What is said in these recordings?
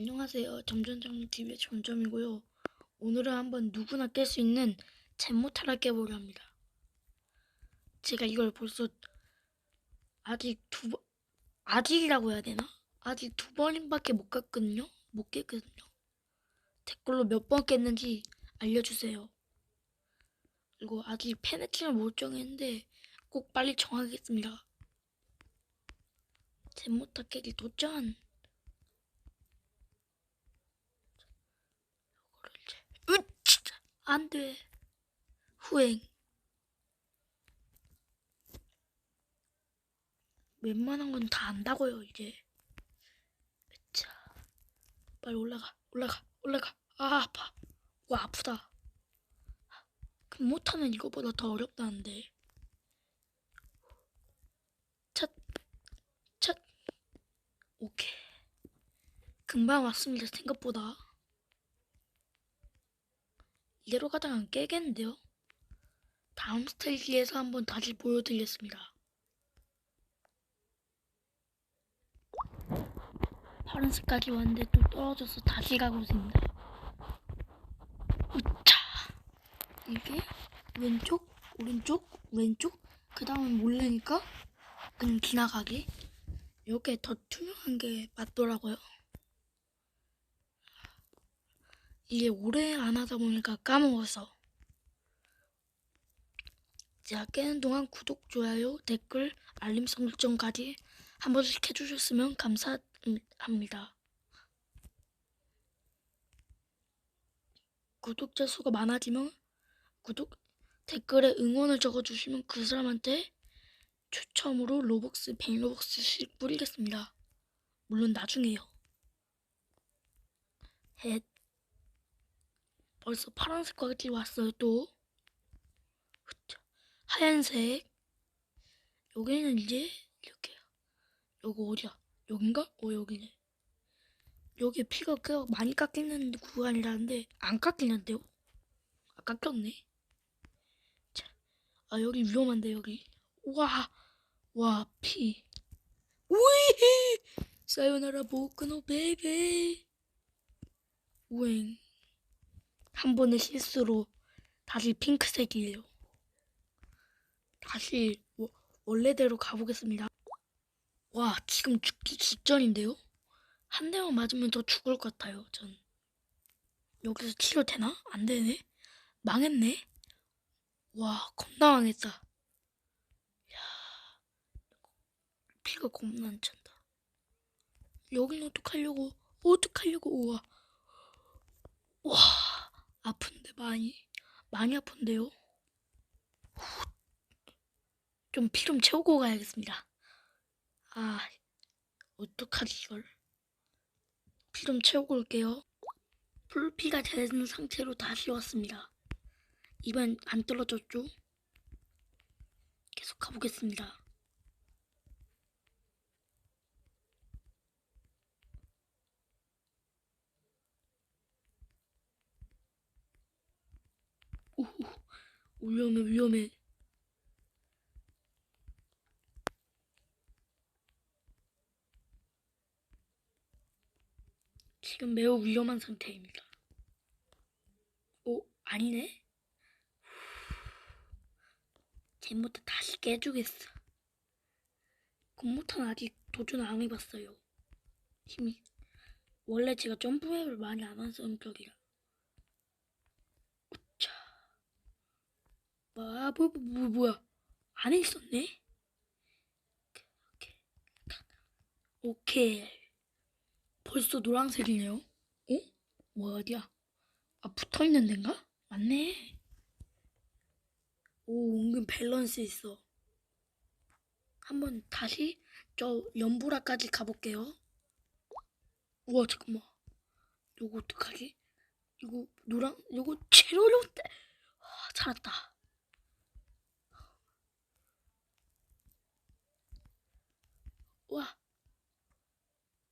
안녕하세요. 점점점 TV의 점점이고요. 오늘은 한번 누구나 깰 수 있는 잼모타를 깨보려 합니다. 제가 이걸 벌써 아직 두 번, 아직이라고 해야 되나? 아직 두 번밖에 못 깼거든요. 못 깼거든요. 댓글로 몇 번 깼는지 알려주세요. 그리고 아직 페네치를 못 정했는데 꼭 빨리 정하겠습니다. 잼모타 깨기 도전! 으, 진짜 안 돼. 후행. 웬만한 건 다 안다고요, 이제. 자, 빨리 올라가, 올라가, 올라가. 아, 아파. 와, 아프다. 그 못하는 이거보다 더 어렵다는데. 첫, 첫. 오케이. 금방 왔습니다, 생각보다. 이대로 가다가 안 깨겠는데요? 다음 스테이지에서 한번 다시 보여드리겠습니다. 파란색까지 왔는데 또 떨어져서 다시 가고 있습니다. 우차! 이게 왼쪽, 오른쪽, 왼쪽, 그 다음은 모르니까 그냥 지나가기. 이게 더 투명한 게 맞더라고요. 이게 오래 안 하다 보니까 까먹어서. 제가 깨는 동안 구독, 좋아요, 댓글, 알림 설정까지 한 번씩 해주셨으면 감사합니다. 구독자 수가 많아지면 구독, 댓글에 응원을 적어주시면 그 사람한테 추첨으로 로벅스, 100로벅스씩 뿌리겠습니다. 물론 나중에요. 헷. 벌써 파란색까지 왔어요 또. 하얀색. 여기는 이제 이렇게요 요거 어디야? 여긴가? 어 여기네. 여기 피가 꽤 많이 깎이는 구간이라는데 안 깎이는데요? 아 깎였네. 자, 아 여기 위험한데 여기. 와, 와 피. 우이 사요나라 보크노 베이베 우엥 한 번의 실수로 다시 핑크색이에요. 다시 워- 원래대로 가보겠습니다. 와, 지금 죽기 직전인데요? 한 대만 맞으면 더 죽을 것 같아요, 전. 여기서 치료되나? 안 되네? 망했네? 와, 겁나 망했다. 야, 피가 겁나 안 찬다. 여기는 어떡하려고, 어떡하려고, 우와. 와. 아픈데 많이 많이 아픈데요. 좀 피 좀 채우고 가야겠습니다. 아 어떡하지 이걸 피 좀 채우고 올게요. 풀피가 되는 상태로 다시 왔습니다. 이번 안 떨어졌죠? 계속 가보겠습니다. 오, 위험해 위험해. 지금 매우 위험한 상태입니다. 오, 아니네? 잼부터 다시 깨주겠어. 곰모탄 아직 도전 안 해봤어요. 힘이. 원래 제가 점프맵을 많이 안한 성격이라. 우차. 뭐, 뭐, 뭐, 뭐야. 안에 있었네? 오케이. 벌써 노란색이네요. 어? 뭐 어디야? 아, 붙어 있는 데인가? 맞네. 오, 은근 밸런스 있어. 한번 다시 저 연보라까지 가볼게요. 우와, 잠깐만. 요거 어떡하지? 이거 노랑, 요거 제일 어려운데. 아, 찾았다. 와.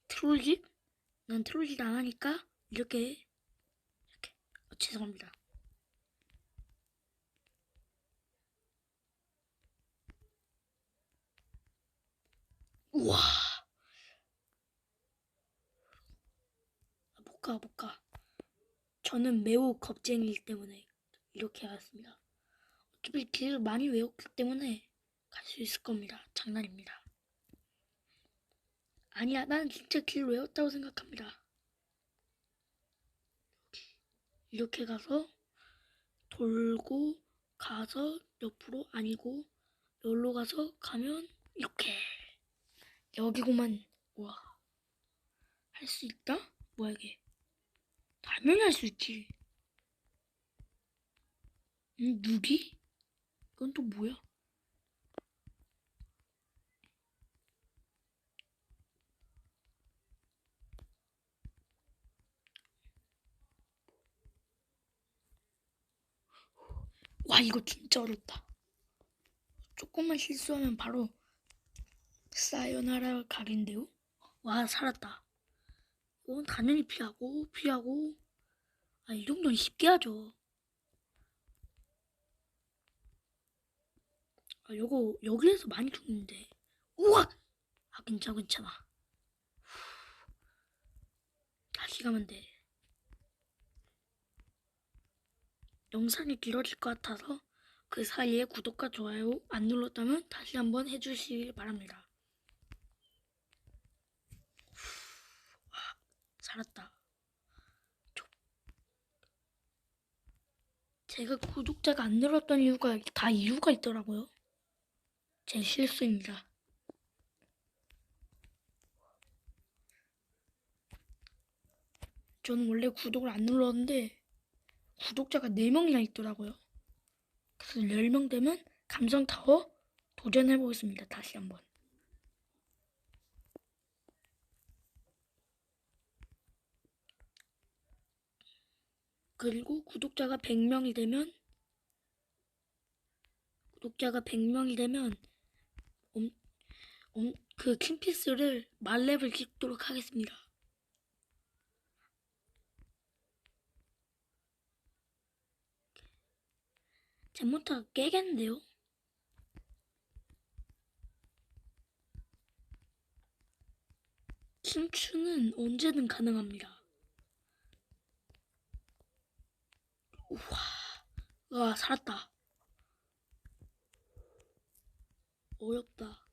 트롤짓? 난 트롤짓 안 하니까 이렇게 이렇게 어, 죄송합니다. 우와. 가, 못 가. 저는 매우 겁쟁이기 때문에 이렇게 하였습니다. 어차피 길을 많이 외웠기 때문에 갈 수 있을 겁니다. 장난입니다. 아니야, 나는 진짜 길 외웠다고 생각합니다. 이렇게 가서 돌고 가서 옆으로 아니고 여기로 가서 가면 이렇게 여기고만 우와 할 수 있다? 뭐야 이게 당연히 할 수 있지 음, 누기? 이건 또 뭐야? 와 이거 진짜 어렵다. 조금만 실수하면 바로 사요나라 각인데요? 와 살았다. 이건 당연히 피하고 피하고. 아 이 정도는 쉽게 하죠. 아 요거 여기에서 많이 죽는데. 우와! 아 괜찮아 괜찮아. 후. 다시 가면 돼 영상이 길어질 것 같아서 그 사이에 구독과 좋아요 안 눌렀다면 다시 한번 해주시길 바랍니다. 후, 아, 살았다. 조- 제가 구독자가 안 늘었던 이유가 다 이유가 있더라고요. 제 실수입니다. 저는 원래 구독을 안 눌렀는데 구독자가 4명이나 있더라고요. 그래서 10명 되면 감성타워 도전해보겠습니다. 다시 한번. 그리고 구독자가 100명이 되면 구독자가 100명이 되면 음, 음, 그 킹피스를 말렙을 찍도록 하겠습니다. 잘못하다 깨겠는데요? 춤추는 언제든 가능합니다. 우와, 와 살았다. 어렵다.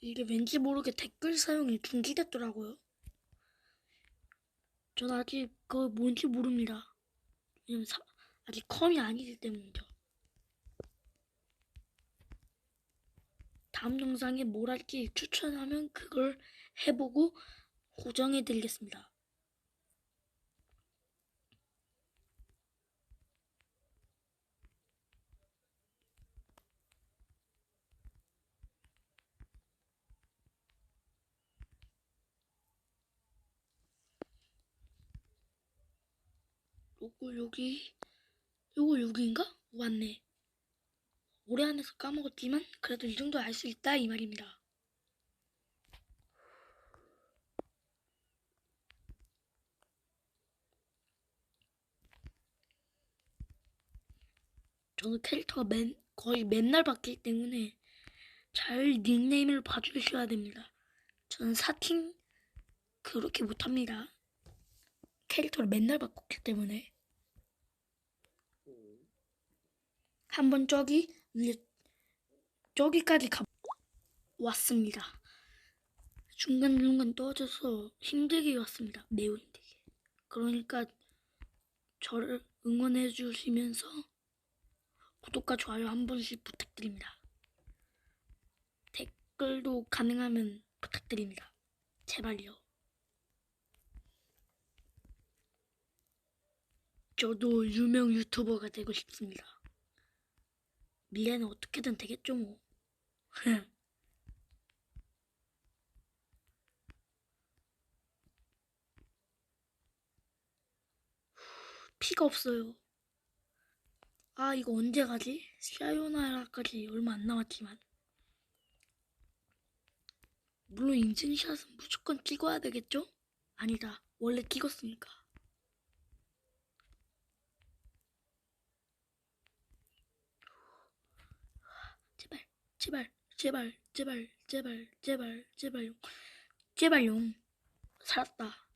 이게 왠지 모르게 댓글 사용이 중지됐더라고요. 전 아직 그거 뭔지 모릅니다. 왜냐면 사- 아직 컴이 아니기 때문이죠. 다음 영상에 뭘 할지 추천하면 그걸 해보고 고정해 드리겠습니다. 요거 여기 요거 여기인가? 왔네. 오래 안 해서 까먹었지만 그래도 이 정도 알 수 있다 이 말입니다. 저는 캐릭터가 맨, 거의 맨날 바뀌기 때문에 잘 닉네임을 봐주셔야 됩니다. 저는 사팅 그렇게 못합니다. 캐릭터를 맨날 바꿨기 때문에 한번 저기 위에 저기까지 가 왔습니다. 중간중간 떨어져서 힘들게 왔습니다. 매우 힘들게. 그러니까 저를 응원해 주시면서 구독과 좋아요 한 번씩 부탁드립니다. 댓글도 가능하면 부탁드립니다. 제발요. 저도 유명 유튜버가 되고 싶습니다. 미래는 어떻게든 되겠죠 뭐. 피가 없어요. 아 이거 언제 가지? 사요나라까지 얼마 안 남았지만 물론 인증샷은 무조건 찍어야 되겠죠? 아니다 원래 찍었으니까 제발 제발 제발, 제발, 제발, 제발, 제발용. 제발용. 살았다.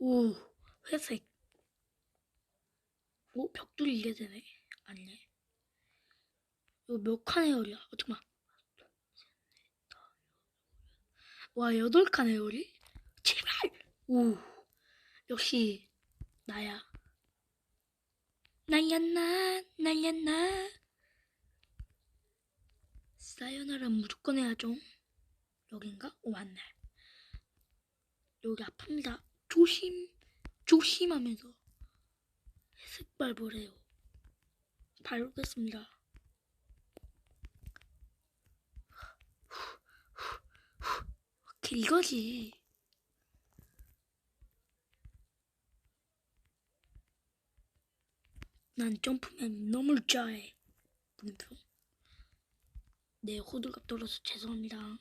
오, 회색. 오, 벽돌이 이게 되네. 아니네. 이거 몇 칸의 열이야? 어, 잠깐만. 와, 여덟 칸의 열이? 제발! 오, 역시, 나야. 날렸나, 날렸나. 사요나라 무조건 해야죠. 여긴가? 오, 맞네. 여기 아픕니다. 조심, 조심하면서 회색. 밟겠습니다. 오케이, 이거지. 난 점프맨 너무 좋아해. 물음표. 네, 호들갑 떨어서 죄송합니다.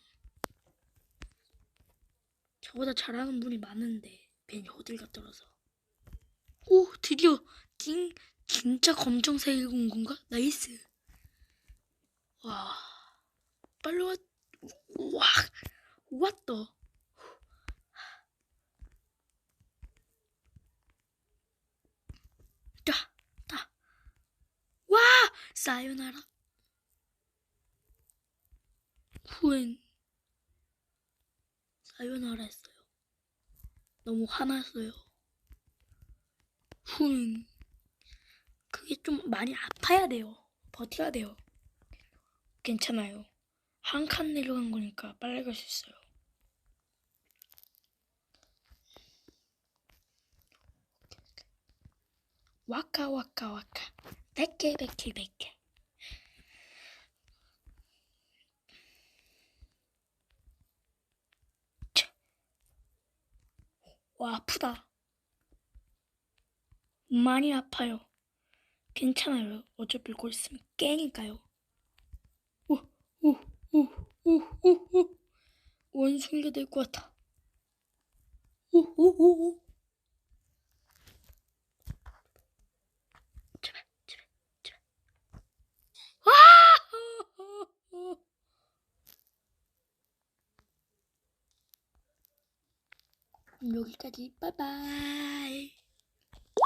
저보다 잘하는 분이 많은데 괜히 호들갑 떨어서. 오, 드디어 진 진짜 검정색 읽은 건가? 나이스. 와, 빨리 와, 와, 왔다. 따, 따. 와, 사요나라. 후엔 사요나라 했어요. 너무 화났어요. 후엔 그게 좀 많이 아파야 돼요. 버텨야 돼요. 괜찮아요. 한 칸 내려간 거니까 빨리 갈 수 있어요. 와카 와카 와카 백개 백개 백개. 와 아프다. 많이 아파요. 괜찮아요. 어차피 곧 있으면 깨니까요? 오 오 오 오 오 오 원숭이가 될 것 같아. 오 오 오 오 제발 제발 제발 와 여기까지 빠이빠이